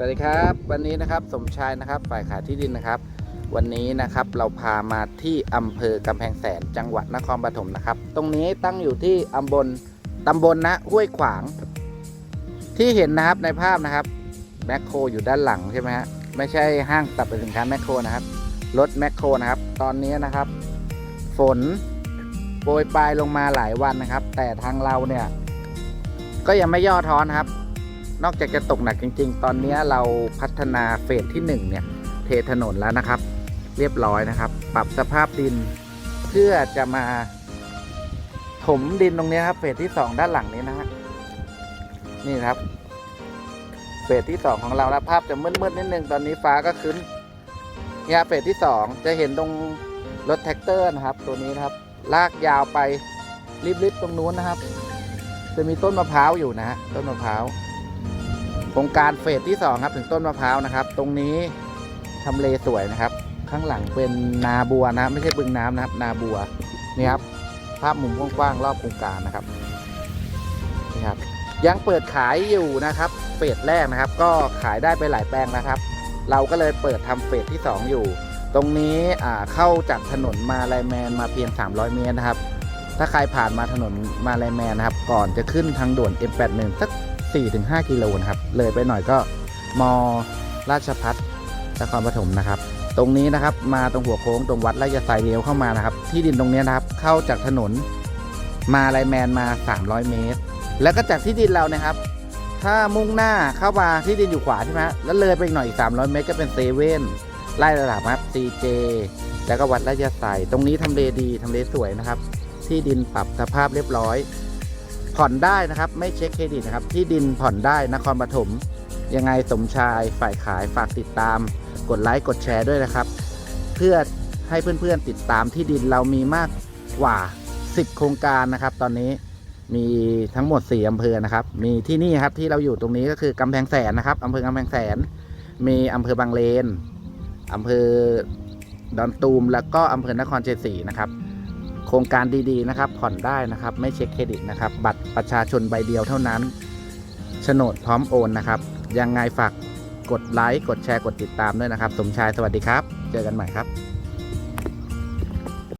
สวัสดีครับวันนี้นะครับสมชายนะครับฝ่ายขายที่ดินนะครับ วันนี้นะครับเราพามาที่อำเภอกำแพงแสนจังหวัดนครปฐมนะครับ ตรงนี้ตั้งอยู่ที่อำบลตำบลนะห้วยขวาง ที่เห็นนะครับในภาพนะครับแมคโครอยู่ด้านหลังใช่ไหมฮะไม่ใช่ห้างตัดสินค้าแมคโครนะครับรถแมคโครนะครับ ตอนนี้นะครับ ฝนโปรยปลายลงมาหลายวันนะครับ แต่ทางเราเนี่ย ก็ยังไม่ย่อท้อนครับ นอกจากจะตกหนักจริง ๆ ตอนนี้เราพัฒนาเฟสที่1เนี่ยเทถนนแล้วนะครับ เรียบร้อยนะครับ ปรับสภาพดินเพื่อจะมา ถมดินตรงนี้ครับเฟสที่ 2 ด้านหลังนี้นะฮะนี่ครับเฟสที่ 2 ของเราแล้วภาพจะมืดๆนิดนึงตอนนี้ฟ้าก็ขึ้นเนี่ยเฟสที่ 2 จะเห็นตรงรถแท็กเตอร์นะครับ ตัวนี้นะครับ ลากยาวไปริบๆตรงนู้นนะครับ จะมีต้นมะพร้าวอยู่นะฮะต้นมะพร้าว โครงการเฟสที่ 2 ครับ ถึงต้นมะพร้าวนะครับ ตรงนี้ทำเลสวยนะครับ ข้างหลังเป็นนาบัวนะไม่ใช่บึงน้ำนะครับ นาบัวนี่ครับภาพมุมกว้างๆรอบโครงการนะครับนี่ครับ ยังเปิดขายอยู่นะครับเฟสแรกนะครับ ก็ขายได้ไปหลายแปลงนะครับ เราก็เลยเปิดทำเฟสที่ 2 อยู่ ตรงนี้เข้าจากถนนมาลายแมนมาเพียง 300 เมตรนะครับ ถ้าใครผ่านมาถนนมาลายแมนนะครับ ก่อนจะขึ้นทางด่วน M81 สัก 4-5 กิโลนะครับ เลยไปหน่อยก็มอราชพัฒนครปฐมนะครับ ตรงนี้นะครับมาตรงหัวโค้งตรงวัดราชไซเลี้ยวเข้ามานะครับ ที่ดินตรงนี้นะครับเข้าจากถนนมาลแมนมา 300 เมตร แล้วก็จากที่ดินเรานะครับ ถ้ามุ่งหน้าเข้ามาที่ดินอยู่ขวาใช่ไหมะแล้วเลยไปอีกหน่อยอีก 300 เมตรก็เป็นเซเว่นไล่ระดับครับ CJ แล้วก็วัดราชไซตรงนี้ทำเลดีทำเลสวยนะครับ ที่ดินปรับสภาพเรียบร้อย ผ่อนได้นะครับไม่เช็คเครดิตนะครับ ที่ดินผ่อนได้นครปฐมยังไงสมชายฝ่ายขายฝากติดตาม กดไลค์กดแชร์ด้วยนะครับ เพื่อให้เพื่อนๆติดตามที่ดินเรามีมากกว่า 10 โครงการนะครับ ตอนนี้มีทั้งหมด 4 อำเภอนะครับ มีที่นี่ครับที่เราอยู่ตรงนี้ก็คือกำแพงแสนนะครับอำเภอกำแพงแสน มีอำเภอบางเลนอำเภอดอนตูมแล้วก็อำเภอนครชัยศรีนะครับ โครงการดีๆนะครับ ผ่อนได้นะครับ ไม่เช็คเครดิตนะครับ บัตรประชาชนใบเดียวเท่านั้นโฉนดพร้อมโอนนะครับ ยังไงฝากกดไลค์ กดแชร์ กดติดตามด้วยนะครับ สมชายสวัสดีครับ เจอกันใหม่ครับ